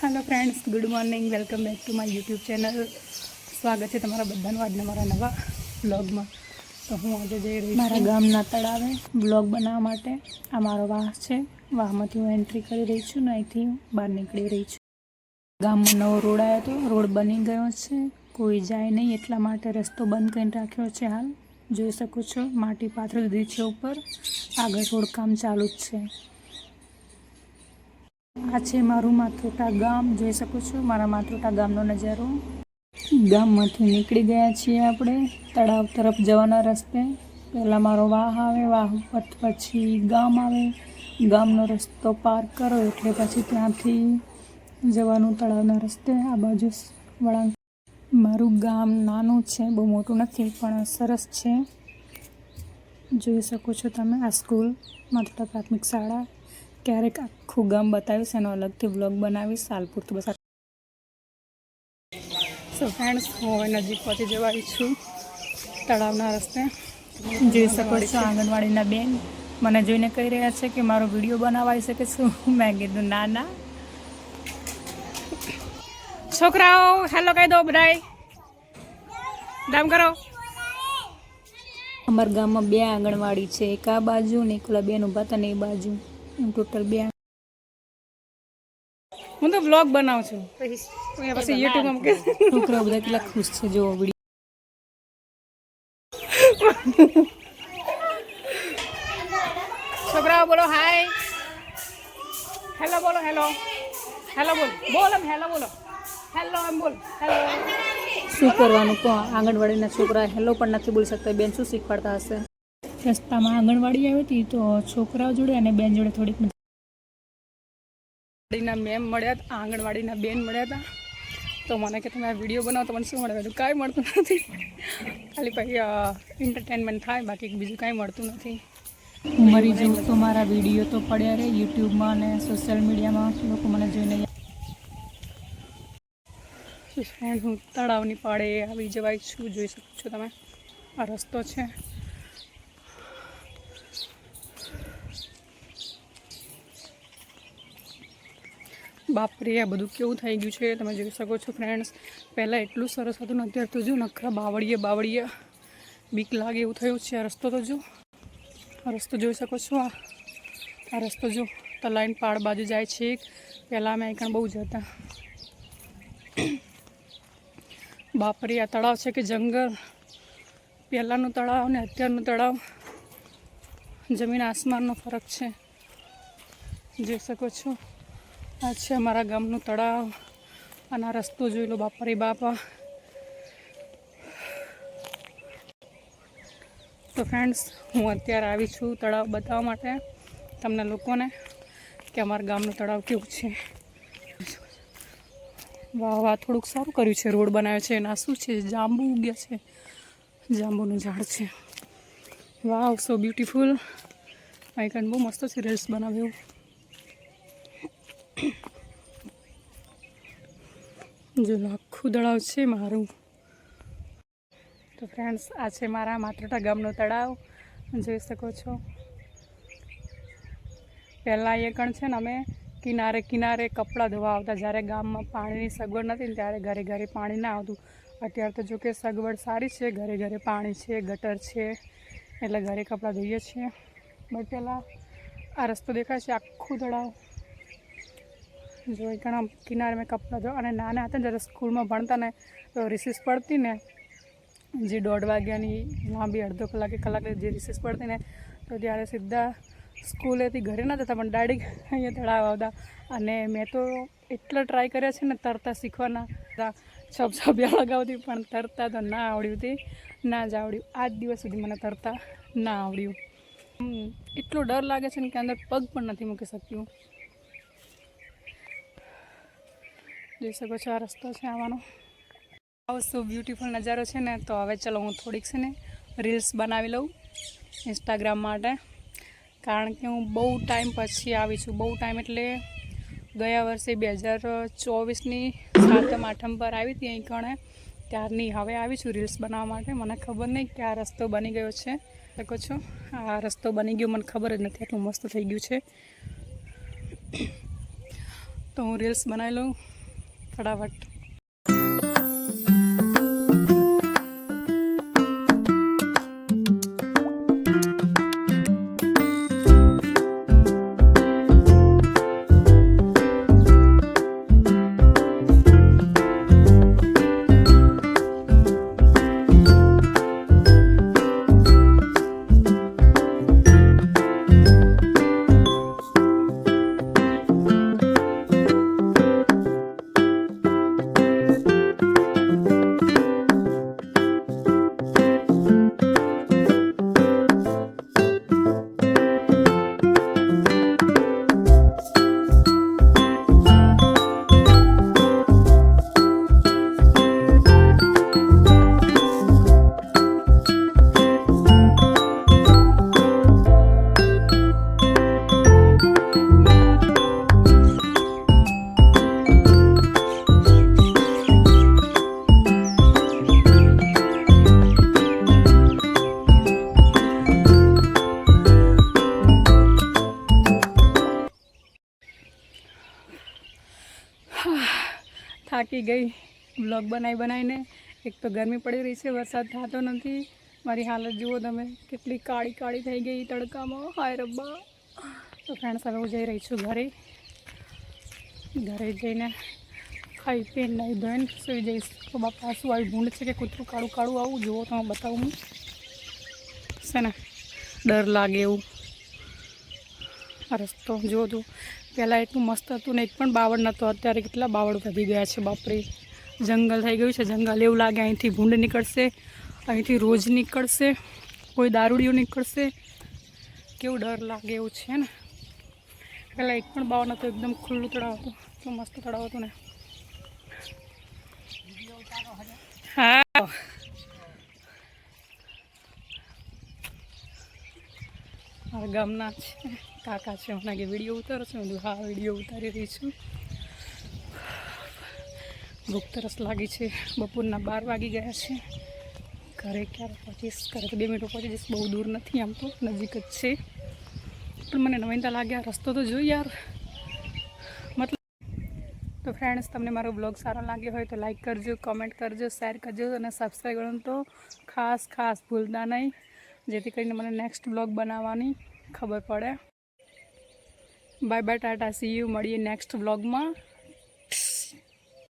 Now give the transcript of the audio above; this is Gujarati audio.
Hello friends good morning welcome back to my YouTube channel સ્વાગત છે તમારા બધાનું આજના મારા નવા બ્લોગમાં તો હું આજે જઈ રહી મારા ગામના તળાવે બ્લોગ બનાવવા માટે. આ મારો વાહ છે. વાહમાંથી હું એન્ટ્રી કરી રહી છું ને અહીંથી હું બહાર નીકળી રહી છું. ગામમાં નવો રોડ આવ્યો હતો રોડ બની ગયો છે. કોઈ જાય નહીં એટલા માટે રસ્તો બંધ કરીને રાખ્યો છે હાલ. જોઈ શકો છો માટી પાથરી દીધી છે ઉપર. આગળ રોડ કામ ચાલુ જ છે. આ છે મારું માથોટા ગામ. જોઈ શકો છો, મારા માથોટા ગામનો નજારો. ગામમાંથી નીકળી ગયા છીએ આપણે, તળાવ તરફ જવાના રસ્તે. પહેલાં મારો વાહ આવે, વાહ પછી ગામ આવે. ગામનો રસ્તો પાર કરો, એટલે પછી ત્યાંથી જવાનું તળાવના રસ્તે. આ બાજુ વળાંક. મારું ગામ નાનું છે, બહુ મોટું નથી, પણ સરસ છે. જોઈ શકો છો તમે, આ સ્કૂલ, માથોટા પ્રાથમિક શાળા. ક્યારેક આખું ગામ બતાવીશ એનો અલગથી બ્લોગ બનાવીશ. સાલ પૂરતું બસ સો ફ્રેન્ડ્સ હું હવે નજીક પહોંચી જવાઈ છું તળાવના રસ્તે. જોઈ શકો છો આંગણવાડીના બેન. મને જોઈને કહી રહ્યા છે કે મારો વીડિયો બનાવાઈ શકે છું મેં કીધું ના ના. છોકરાઓ હેલો કહી દો બધાય. ડામ કરો. અમારા ગામમાં બે આંગણવાડી છે. એક આ બાજુ ને એકલા બેન ઊભા હતા ને એ બાજુ. એમ ટોટલ બે. હું તો વ્લોગ બનાવું છું. પછી યુટ્યુબમાં છોકરા બધા કેટલા ખુશ છે જો વીડિયો છોકરાઓ બોલો હાય હેલો બોલો હેલો હેલો બોલ. બોલ એમ હેલો બોલો. હેલો એમ બોલ હેલો શું કરવાનું? કહો આંગણવાડીના છોકરા હેલો પણ નથી બોલી શકતા. બેન શું શીખવાડતા હશે? રસ્તામાં આંગણવાડી આવી હતી તો છોકરાઓ જોડે અને બેન જોડે થોડીક આંગણવાડીના મેમ મળ્યા હતા આંગણવાડીના બેન મળ્યા હતા. તો મને કે તમે આ વીડિયો બનાવો તો મને શું મળે? બધું કાંઈ મળતું નથી. ખાલી પછી એન્ટરટેનમેન્ટ થાય બાકી બીજું કાંઈ મળતું નથી. હું મરી જાઉં તો મારા વીડિયો તો પડ્યા રહે યુટ્યુબમાં અને સોશિયલ મીડિયામાં લોકો મને જોઈને હું તળાવની પાળે આવી જવાય છું જોઈ શકો છો તમે? આ રસ્તો છે. બાપરે, આ બધું કેવું થઈ ગયું છે? તમે જોઈ શકો છો ફ્રેન્ડ્સ પહેલાં એટલું સરસ હતું ને, અત્યારે તો જો નખરા બાવળીએ બાવળીએ. બીક લાગે એવું થયું છે, આ રસ્તો તો જો. આ રસ્તો જોઈ શકો છો, આ. આ રસ્તો જો તલાઈન પાડ બાજુ જાય છે પહેલાં અમે અહીં બહુ જતા. બાપરે, આ તળાવ છે કે જંગલ? પહેલાંનું તળાવ અને અત્યારનું તળાવ? જમીન આસમાનનો ફરક છે. જોઈ શકો છો. આ છે અમારા ગામનું તળાવ. અને રસ્તો જોઈ લો બાપરે બાપા. તો ફ્રેન્ડ્સ હું અત્યારે આવી છું તળાવ બતાવવા માટે તમને લોકોને કે અમારા ગામનું તળાવ કેવું છે. વાહ વાહ, થોડુંક સારું કર્યું છે. રોડ બનાવ્યો છે, એના શું છે? જાંબુ ઉગ્યા છે. જાંબુનું ઝાડ છે. વાવ સો બ્યુટીફુલ અહીં કાંઈ બહુ મસ્ત છે રીલ્સ બનાવ્યું. જો આખું તળાવ છે મારું. તો ફ્રેન્ડ્સ આ છે મારા માત્રટા ગામનો તળાવ. જોઈ શકો છો. પહેલાં એ કણ છે ને, અમે કિનારે કિનારે કપડાં ધોવા આવતા. જ્યારે ગામમાં પાણીની સગવડ નથી ને, ત્યારે ઘરે ઘરે પાણી ના આવતું. અત્યારે તો જો કે સગવડ સારી છે, ઘરે ઘરે પાણી છે, ગટર છે, એટલે ઘરે કપડાં ધોઈએ છીએ. બટ પહેલાં આ રસ્તો દેખાય છે, આખું તળાવ. જો એ ઘણા કિનારે મેં કપડાં ધો અને નાના હતા ને જ્યારે સ્કૂલમાં ભણતા ને, તો રિસીસ પડતી ને, જે દોઢ વાગ્યાની લાંબી અડધો કલાકે કલાકે જે રિસીસ પડતી ને, તો ત્યારે સીધા સ્કૂલેથી ઘરે ના જતા, પણ ડાડી અહીંયા તળાવ આવતા. અને મેં તો એટલા ટ્રાય કર્યા છે ને, તરતા શીખવાના. છપ છપ્યા લગાવતી, પણ તરતા તો ના આવડ્યું હતી ના જ આવડ્યું. આજ દિવસ સુધી મને તરતા ના આવડ્યું. એટલો ડર લાગે છે ને કે અંદર પગ પણ નથી મૂકી શક્યું. જોઈ શકો છો આ રસ્તો છે આવવાનો આવો શું બ્યુટીફુલ નજારો છે ને, તો હવે ચલો હું થોડીક છે ને રીલ્સ બનાવી લઉં ઇન્સ્ટાગ્રામ માટે. કારણ કે હું બહુ ટાઈમ પછી આવી છું, બહુ ટાઈમ એટલે ગયા વર્ષે બે હજાર ચોવીસની સાતમ આઠમ પર આવી હતી અહીં કણે, ત્યારની હવે આવી છું રીલ્સ બનાવવા માટે. મને ખબર નહીં કે આ રસ્તો બની ગયો છે. શકો છો? આ રસ્તો બની ગયો, મને ખબર જ નથી આટલું મસ્ત થઈ ગયું છે. તો હું રીલ્સ બનાવી લઉં. फटाफट. થાકી ગઈ. બ્લોગ બનાવી બનાવીને એક તો ગરમી પડી રહી છે, વરસાદ થતો નથી. મારી હાલત જુઓ તમે, કેટલી કાળી કાળી થઈ ગઈ તડકામાં. હાય રબ્બા. તો ફ્રેન્ડ્સ હવે હું જઈ રહી છું ઘરે. ઘરે જઈને ખાઈ પીને નહીં ધોઈને સુઈ જઈશ. તો બાપા શું આવી ભૂંડ છે કે કૂતરું કાળું કાળું આવું? જુઓ તો બતાવું હું. છે ને, ડર લાગે એવું. રસ્તો, જુઓ તું. પહેલાં એટલું મસ્ત હતું ને એક પણ બાવળ નહોતો. અત્યારે કેટલા બાવળ વધી ગયા છે, બાપરે. જંગલ થઈ ગયું છે, જંગલ. એવું લાગે અહીંથી ભૂંડ નીકળશે, અહીંથી રોજ નીકળશે, કોઈ દારૂડીઓ નીકળશે. કેવું ડર લાગે એવું છે ને? પહેલાં એક પણ બાવળ નહોતો, એકદમ ખુલ્લું તળાવ હતું. એટલું મસ્ત તળાવ હતું ને. હા. ગામના છે. કાકા છે, હમણાં કે વીડિયો ઉતારો છું હું હા, વીડિયો ઉતારી રહી છું. ભૂખ તરસ લાગી છે, બપોરના બાર વાગી ગયા છે. ઘરે ક્યારે પહોંચીશ? ઘરે તો બે મિનિટો પહોંચી બહુ દૂર નથી આમ તો, નજીક જ છે. પણ મને નવીનતા લાગ્યા, રસ્તો તો જોઈ યાર. મતલબ તો ફ્રેન્ડ્સ તમને મારો બ્લોગ સારો લાગ્યો હોય તો લાઈક કરજો કોમેન્ટ કરજો શેર કરજો અને સબસ્ક્રાઈબ કરવાનું તો ખાસ ખાસ ભૂલતા નહીં. જેથી કરીને મને નેક્સ્ટ બ્લોગ બનાવવાની ખબર પડે. Bye bye tata see you મળીએ નેક્સ્ટ વ્લોગમાં